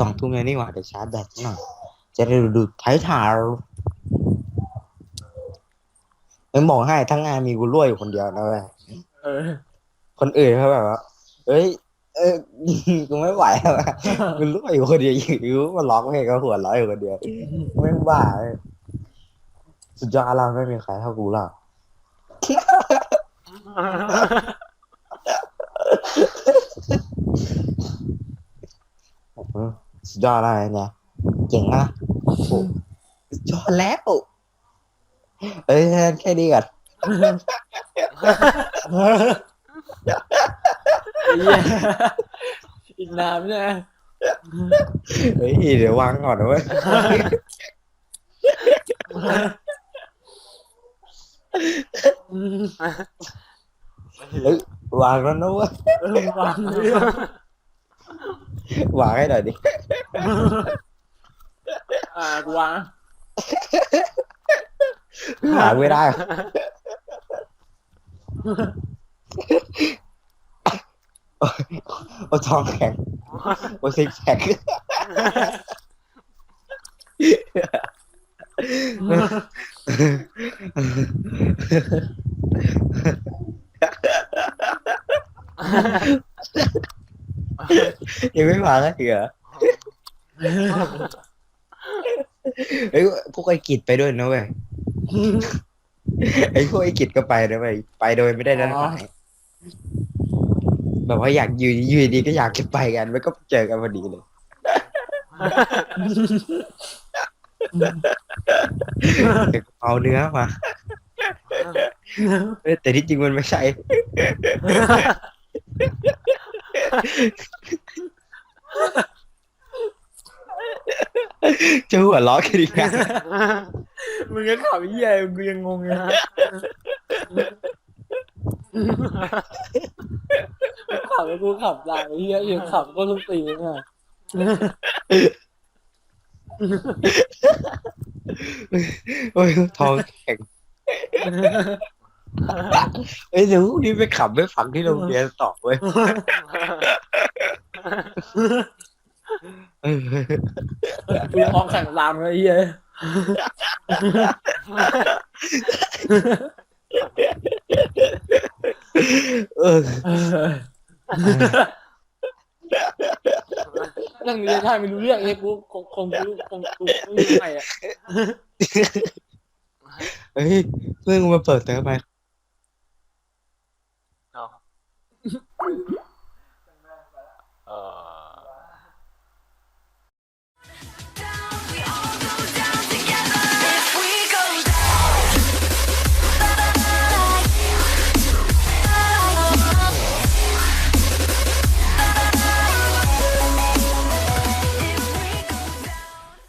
สองทุ่มแล้วนี่หว่าเดี๋ยวชาร์จแบตหน่อยจะได้ดูท้ายทาวยังบอกให้ทั้งงานมีกูรั่วอยู่คนเดียวนะเว้ยเออ คนอื่นเขาแบบว่าเอ้ย เออกูไม่ไหวแล้วอะกูรั่วอยู่คนเดียวอยู่มาร้องเพลงก็หัวเร้อยอยู่คนเดียวไม่งบ้าเลยสุดยอดเรไม่มีใครเท่ากูหรอกอืม สุดยอดอะไรเนี่ยเก่งนะโอ้โหสุดยอดแล้วเอ้ยแค่นี้ก่อนเหี้ยอีกนานเนี่ยเฮ้ยเดี๋ยววางก่อนนะเว้ยเฮ้ยวางแล้วนะเว้ยเออวางเลยวางให้หน่อยดิ อ่ากูวางหาไม่ได้โอ้ยโอ้ยท้องแข็งโอ้ยซิกแพคยังไม่วางอีกเหรอ เฮ้ยพวกไอ้กิจไปด้วยนะเว้ยไอ้พวกไอ้กิจก็ไปนะเว้ยไปโดยไม่ได้นัดหมายแบบว่าอยากอยู่อยู่ดีๆก็อยากจะไปกันมันก็เจอกันพอดีเลยเดี๋ยวเอาเนื้อมาเอ้ยแต่ที่จริงมันไม่ใช่ จะหัวล้อกันอีกนะมึงก็ขับเหี้ยกูยังงงเลยฮะขับแล้วกูขับตามไอ้เหี้ยยังขับก็ต้องตีนอะโอ้ยท้องแข็งเอ้ยเดี๋ยวพรุ่งนี้ไปขับไปฝังที่โรงเรียนต่อเว้ยเออ กูยังออกแข่งตามเลยไอ้เหี้ยเออนั่งเรียนท่าไม่รู้เรื่องไอ้กูคงคงกูคงกูไม่รู้ไงอะเฮ้ยเพื่อนกูมาเปิดเติมไม